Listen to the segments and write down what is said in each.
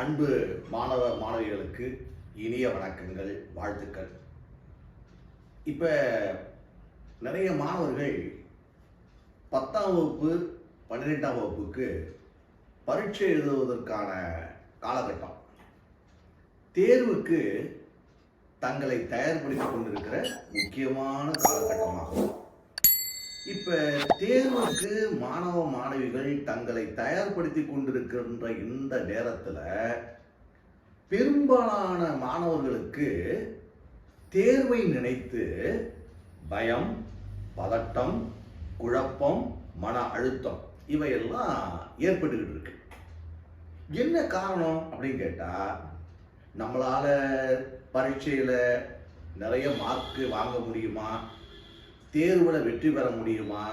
அன்பு மாணவ மாணவிகளுக்கு இனிய வணக்கங்கள் வாழ்த்துக்கள். இப்போ நிறைய மாணவர்கள் பத்தாம் வகுப்பு பன்னிரெண்டாம் வகுப்புக்கு பரீட்சை எழுதுவதற்கான காலகட்டம். தேர்வுக்கு தங்களை தயார்படுத்திக் கொண்டிருக்கிற முக்கியமான காலகட்டமாகும். இப்ப தேர்வுக்கு மாணவ மாணவிகள் தங்களை தயார்படுத்தி கொண்டிருக்கின்ற இந்த நேரத்துல பெரும்பாலான மாணவர்களுக்கு தேர்வை நினைத்து பயம் பதட்டம் குழப்பம் மன அழுத்தம் இவையெல்லாம் ஏற்பட்டுக்கிட்டு இருக்கு. என்ன காரணம் அப்படின்னு கேட்டா நம்மளால பரீட்சையில நிறைய மார்க் வாங்க முடியுமா? தேர்வில் வெற்றி பெற முடியுமா?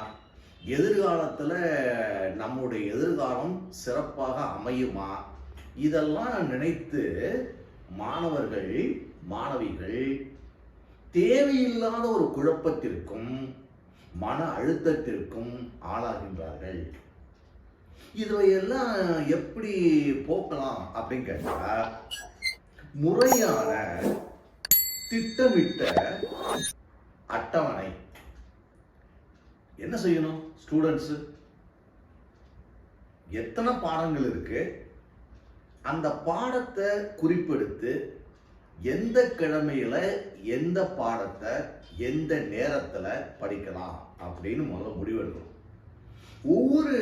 எதிர்காலத்தில் நம்முடைய எதிர்காலம் சிறப்பாக அமையுமா? இதெல்லாம் நினைத்து மாணவர்கள் மாணவிகள் தேவையில்லாத ஒரு குழப்பத்திற்கும் மன அழுத்தத்திற்கும் ஆளாகின்றார்கள். இதையெல்லாம் எப்படி போக்கலாம் அப்படின்னு கேட்டா முறையான திட்டமிட்ட அட்டவணை என்ன செய்யணும்? ஸ்டூடெண்ட்ஸு எத்தனை பாடங்கள் இருக்கு? அந்த பாடத்தை குறிப்பெடுத்து எந்த கிழமையில எந்த பாடத்தை எந்த நேரத்தில் படிக்கலாம் அப்படின்னு முதல்ல முடிவெடுக்கணும். ஒவ்வொரு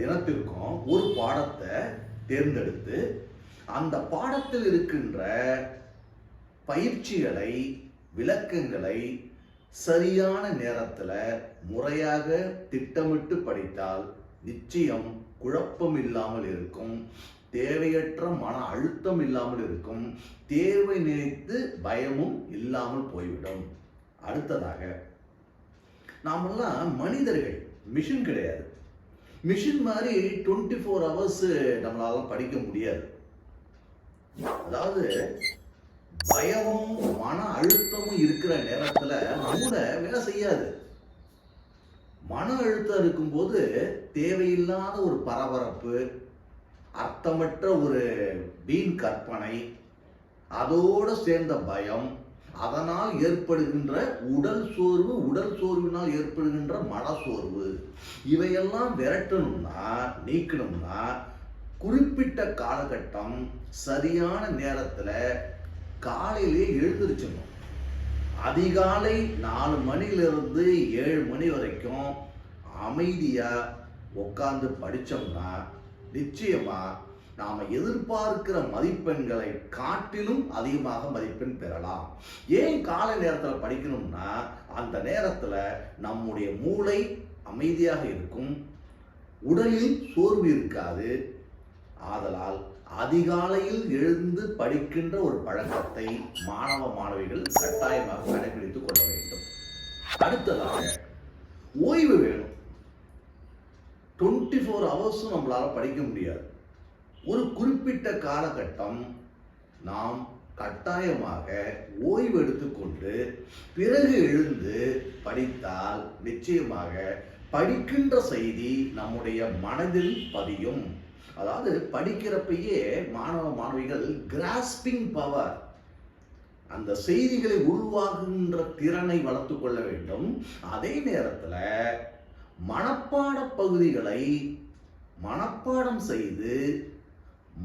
தினத்திற்கும் ஒரு பாடத்தை தேர்ந்தெடுத்து அந்த பாடத்தில் இருக்கின்ற பயிற்சிகளை விளக்கங்களை சரியான நேரத்தில் முறையாக திட்டமிட்டு படித்தால் நிச்சயம் குழப்பம் இல்லாமல் இருக்கும். தேவையற்ற மன அழுத்தம் இல்லாமல் இருக்கும். தேர்வை நினைத்து பயமும் இல்லாமல் போய்விடும். அடுத்ததாக நாமெல்லாம் மனிதர்கள் மிஷின் கிடையாது. மிஷின் மாதிரி டுவெண்ட்டி ஃபோர் ஹவர்ஸ் நம்மளால படிக்க முடியாது. அதாவது பயமும் மன அழுத்தமும் இருக்கிற நேரத்துல மூளை வேலை செய்யாது. மன அழுத்தம் இருக்கும்போது தேவையில்லாத ஒரு பரபரப்பு அர்த்தமற்ற ஒரு வீண் கற்பனை அதோடு சேர்ந்த பயம் அதனால் ஏற்படுகின்ற உடல் சோர்வு உடல் சோர்வினால் ஏற்படுகின்ற மனசோர்வு இவையெல்லாம் விரட்டணும்னா நீக்கணும்னா குறிப்பிட்ட காலகட்டம் சரியான நேரத்தில் காலையிலேயே எழுந்திருச்சிடணும் அதிகாலை நாலு மணிலிருந்து ஏழு மணி வரைக்கும் அமைதியாக உட்காந்து படித்தோம்னா நிச்சயமாக நாம் எதிர்பார்க்கிற மதிப்பெண்களை காட்டிலும் அதிகமாக மதிப்பெண் பெறலாம். ஏன் காலை நேரத்தில் படிக்கணும்னா அந்த நேரத்தில் நம்முடைய மூளை அமைதியாக இருக்கும். உடலில் சோர்வு இருக்காது. ஆதலால் அதிகாலையில் எழுந்து படிக்கின்ற ஒரு பழக்கத்தை மாணவ மாணவிகள் கட்டாயமாக கடைபிடித்துக் கொள்ள வேண்டும். அடுத்ததாக ஓய்வு வேணும். டுவெண்ட்டி ஃபோர் ஹவர்ஸும் நம்மளால் படிக்க முடியாது. ஒரு குறிப்பிட்ட காலகட்டம் நாம் கட்டாயமாக ஓய்வு எடுத்துக்கொண்டு பிறகு எழுந்து படித்தால் நிச்சயமாக படிக்கின்ற செய்தி நம்முடைய மனதில் பதியும். அதாவது படிக்கிறப்பயே மாணவ மாணவிகள் கிராஸ்பிங் பவர் அந்த செய்திகளை உருவாகுகின்ற திறனை வளர்த்து கொள்ள வேண்டும். அதே நேரத்தில் மனப்பாட பகுதிகளை மனப்பாடம் செய்து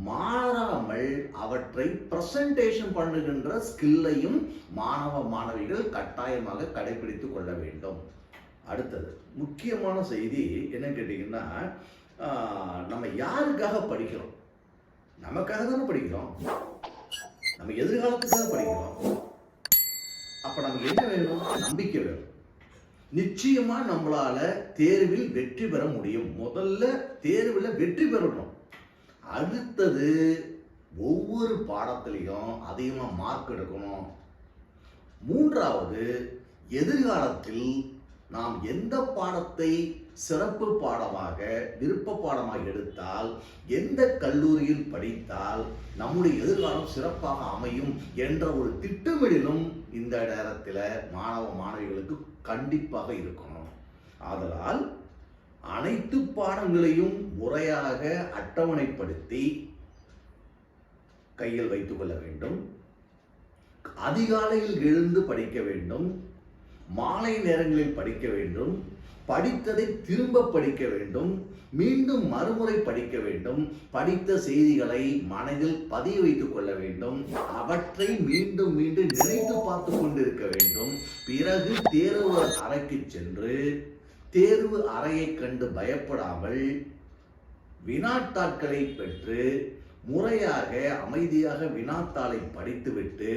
மாறாமல் அவற்றை பிரசன்டேஷன் பண்ணுகின்ற ஸ்கில்லையும் மாணவ மாணவிகள் கட்டாயமாக கடைபிடித்துக் கொள்ள வேண்டும். அடுத்தது முக்கியமான செய்தி என்ன கேட்டீங்கன்னா நம்ம யாருக்காக படிக்கிறோம்? நமக்காக தானே படிக்கிறோம்? நம்ம எதிர்காலத்துக்காக படிக்கிறோம். அப்போ நமக்கு என்ன வேணும்? நம்பிக்கை வேணும். நிச்சயமா நம்மளால தேர்வில் வெற்றி பெற முடியும். முதல்ல தேர்வில் வெற்றி பெறணும். அடுத்தது ஒவ்வொரு பாடத்திலையும் அதிகமாக மார்க் எடுக்கணும். மூன்றாவது எதிர்காலத்தில் நாம் எந்த பாடத்தை சிறப்பு பாடமாக விருப்ப பாடமாக எடுத்தால் எந்த கல்லூரியில் படித்தால் நம்முடைய எதிர்காலம் சிறப்பாக அமையும் என்ற ஒரு திட்டமிடலும் இந்த நேரத்தில் மாணவ மாணவிகளுக்கு கண்டிப்பாக இருக்கணும். ஆதலால் அனைத்து பாடங்களையும் முறையாக அட்டவணைப்படுத்தி கையில் வைத்துக் கொள்ள வேண்டும். அதிகாலையில் எழுந்து படிக்க வேண்டும். மாலை நேரங்களில் படிக்க வேண்டும். படித்ததை திரும்ப படிக்க வேண்டும். மீண்டும் மறுமுறை படிக்க வேண்டும். படித்த செய்திகளை மனதில் பதிய வைத்துக் கொள்ள வேண்டும். அவற்றை மீண்டும் மீண்டும் நினைத்து பார்த்து கொண்டிருக்க வேண்டும். பிறகு தேர்வு அறைக்கு சென்று தேர்வு அறையை கண்டு பயப்படாமல் வினாத்தாட்களை பெற்று முறையாக அமைதியாக வினாத்தாளை படித்துவிட்டு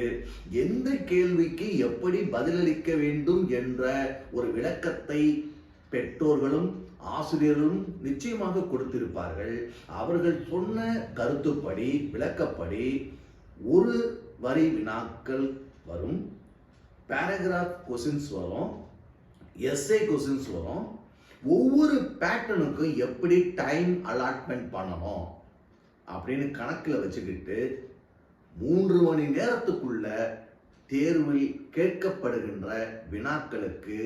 எந்த கேள்விக்கு எப்படி பதிலளிக்க வேண்டும் என்ற ஒரு விளக்கத்தை பெற்றோர்களும் ஆசிரியர்களும் நிச்சயமாக கொடுத்திருப்பார்கள். அவர்கள் சொன்ன கருத்துப்படி விளக்கப்படி ஒரு வரி வினாக்கள் வரும். பேராகிராஃப் கொஸ்டின்ஸ் வரும். எஸ்ஏ கொஸ்டின்ஸ் வரும். ஒவ்வொரு பேட்டர்னுக்கும் எப்படி டைம் அலாட்மெண்ட் பண்ணணும் அப்படின்னு கணக்கில் வச்சுக்கிட்டு மூன்று மணி நேரத்துக்குள்ள தேர்வில் கேட்கப்படுகின்ற வினாக்களுக்கு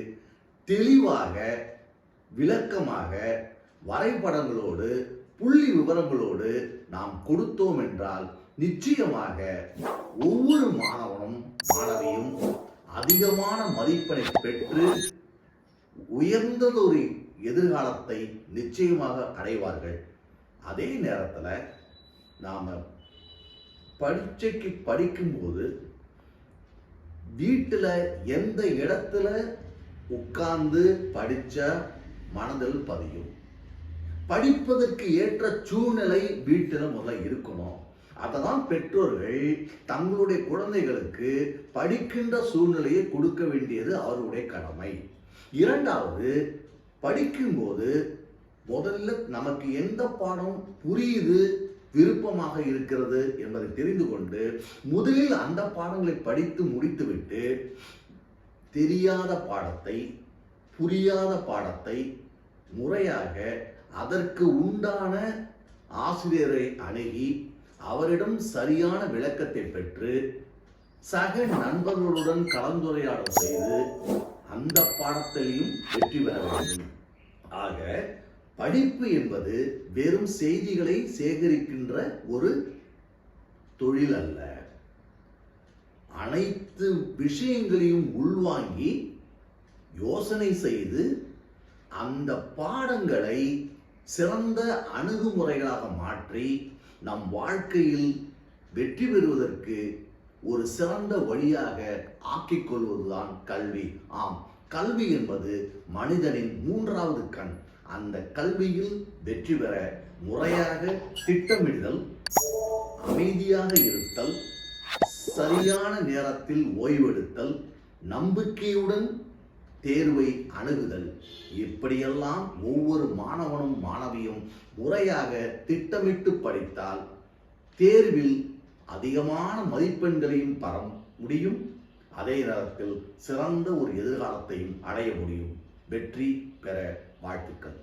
தெளிவாக விளக்கமாக வரைபடங்களோடு புள்ளி விவரங்களோடு நாம் கொடுத்தோம் என்றால் நிச்சயமாக ஒவ்வொரு மாணவனும் மாணவியும் அதிகமான மதிப்பெண்ணை பெற்று உயர்ந்ததொரு எதிர்காலத்தை நிச்சயமாக அடைவார்கள். அதே நேரத்தில் நாம் பரீட்சைக்கு படிக்கும்போது வீட்டில் எந்த இடத்துல உட்கார்ந்து படிச்ச மனதில் பதியும். படிப்பதற்கு ஏற்ற சூழ்நிலை வீட்டில் முதல்ல இருக்கணும். அதை தான் பெற்றோர்கள் தங்களுடைய குழந்தைகளுக்கு படிக்கின்ற சூழ்நிலையை கொடுக்க வேண்டியது அவருடைய கடமை. இரண்டாவது படிக்கும்போது முதல்ல நமக்கு எந்த பாடம் புரியுது விருப்பமாக இருக்கிறது என்பதை தெரிந்து கொண்டு முதலில் அந்த பாடங்களை படித்து முடித்துவிட்டு தெரியாத பாடத்தை புரியாத பாடத்தை முறையாக அதற்கு உண்டான ஆசிரியரை அணுகி அவரிடம் சரியான விளக்கத்தை பெற்று சக நண்பர்களுடன் கலந்துரையாடல் செய்து அந்த பாடத்திலையும் வெற்றி பெற வேண்டும். ஆக படிப்பு என்பது வெறும் செய்திகளை சேகரிக்கின்ற ஒரு தொழில் அல்ல. அனைத்து விஷயங்களையும் உள்வாங்கி யோசனை செய்து அந்த பாடங்களை சிறந்த அணுகுமுறைகளாக மாற்றி நம் வாழ்க்கையில் வெற்றி பெறுவதற்கு ஒரு சிறந்த வழியாக ஆக்கிக் கொள்வதுதான் கல்வி. ஆம் கல்வி என்பது மனிதனின் மூன்றாவது கண். அந்த கல்வியில் வெற்றி பெற முறையாக திட்டமிடுதல் அமைதியாக இருத்தல் சரியான நேரத்தில் ஓய்வெடுத்தல் நம்பிக்கையுடன் தேர்வை அணுகுதல். இப்படியெல்லாம் ஒவ்வொரு மாணவனும் மாணவியும் முறையாக திட்டமிட்டு படித்தால் தேர்வில் அதிகமான மதிப்பெண்களையும் பெற முடியும். அதே நேரத்தில் சிறந்த ஒரு எதிர்காலத்தையும் அடைய முடியும். வெற்றி பெற வாழ்த்துக்கள்.